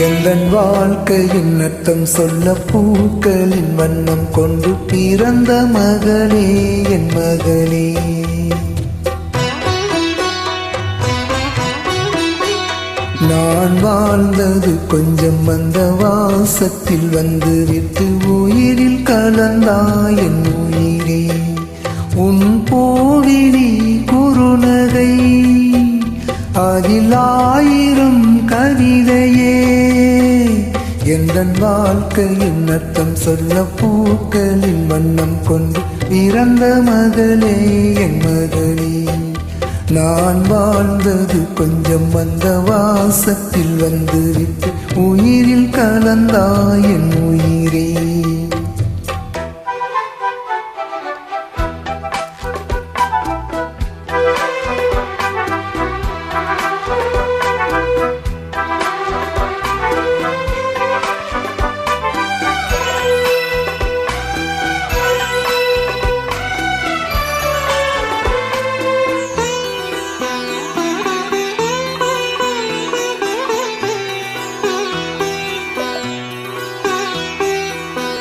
எந்தன் வாழ்க்கையின் அர்த்தம் சொல்ல பூக்களின் வண்ணம் கொண்டு பிறந்த மகளே என் மகளே. நான் வாழ்ந்தது கொஞ்சம் வந்த வாசத்தில் வந்து விட்டு உயிரில் கலந்தாய் என் உயிரே. உன் போவினி குறுநகை அதில் ஆயிரம் கவிதையே. எந்தன் வாழ்க்கையின் அர்த்தம் சொல்ல பூக்களின் வண்ணம் கொண்டு பிறந்த மகளே என் மகளே. நான் வாழ்ந்தது கொஞ்சம் வந்த வாசத்தில் வந்து விட்டு உயிரில் கலந்தாய் என் உயிரே.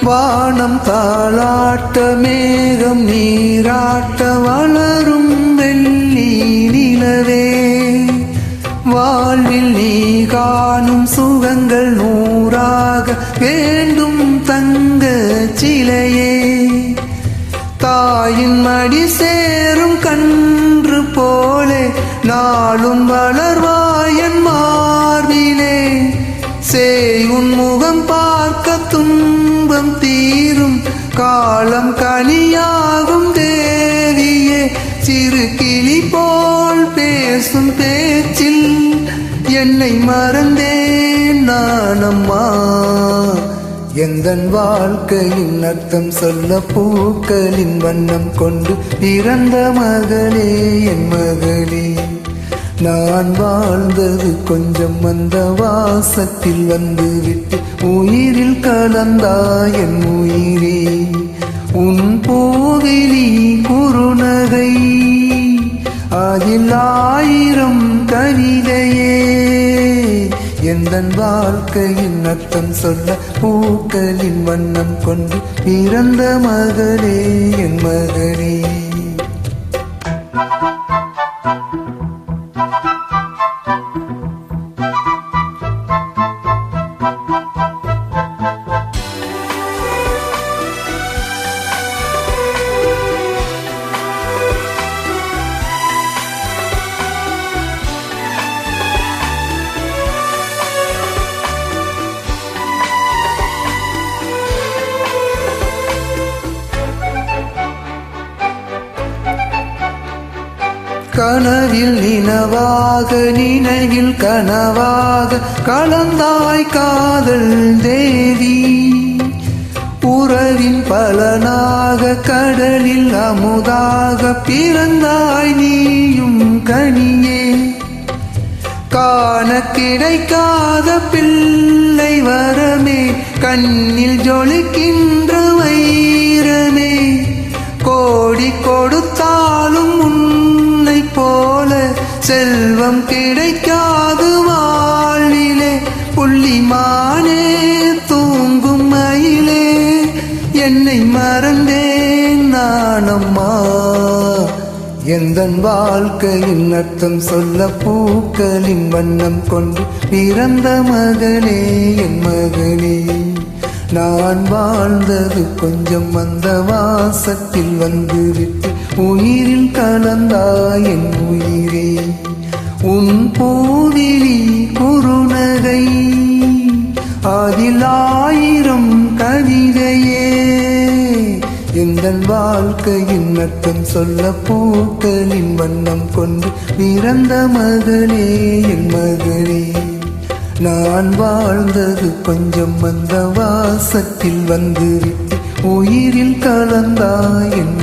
வானம் தாளாட்ட மேகம் நீராட்ட வளரும் வெள்ளி நிலவே. வாழ்வில் நீ காணும் சுகங்கள் நூறாக வேண்டும் தங்க சிலையே. தாயின் மடி சேரும் கன்று போலே நாளும் வள காலம் கனியாகும் தேவியே சிறு கிளி போல் பேசும் பேச்சில் என்னை மறந்தேன் நான் அம்மா எந்த வாழ்க்கையின் அர்த்தம் சொல்ல பூக்களின் வண்ணம் கொண்டு பிறந்த மகளே என் மகளே. நான் வாழ்ந்தது கொஞ்சம் அந்த வாசத்தில் வந்து விட்டு உயிரில் கலந்தாய் என் உயிரே. உன் போவிலி குறுநகை அதில் ஆயிரம் கவிதையே எந்த வாழ்க்கையின் அர்த்தம் சொல்ல பூக்களின் வண்ணம் கொண்டு பிறந்த மகளே என் மகளே கனவில் நினவாக நினைவில் கனவாக கலந்தாய் காதல் தேவி. உறவின் பலனாக கடலில் அமுதாக பிறந்தாய் நீயும் கனியே. காண கிடைக்காத பிள்ளை வரமே கண்ணில் ஜொலிக்கின்ற வைரமே. கோடி கொடுத்தாலும் செல்வம் கிடைக்காது வாழிலே புள்ளிமானே தூங்கும் மயிலே. என்னை மறந்தேன் நானம்மா. எந்த வாழ்க்கையின் அர்த்தம் சொல்ல பூக்களின் வண்ணம் கொண்டு பிறந்த மகளே என் மகளே நான் வாழ்ந்தது கொஞ்சம் அந்த வாசத்தில் வந்துவிட்டு உயிரில் கலந்தாய் என் உயிரே. உன் பூவிலி குறுநகை அதில் ஆயிரம் கவிதையே. எந்தன் வாழ்க்கையின் அர்த்தம் சொல்ல பூக்களின் வண்ணம் கொண்டு பிறந்த மகளே என் மகளே. நான் வாழ்ந்தது கொஞ்சம் அந்த வாசத்தில் வந்து உயிரில் கலந்தாய் என்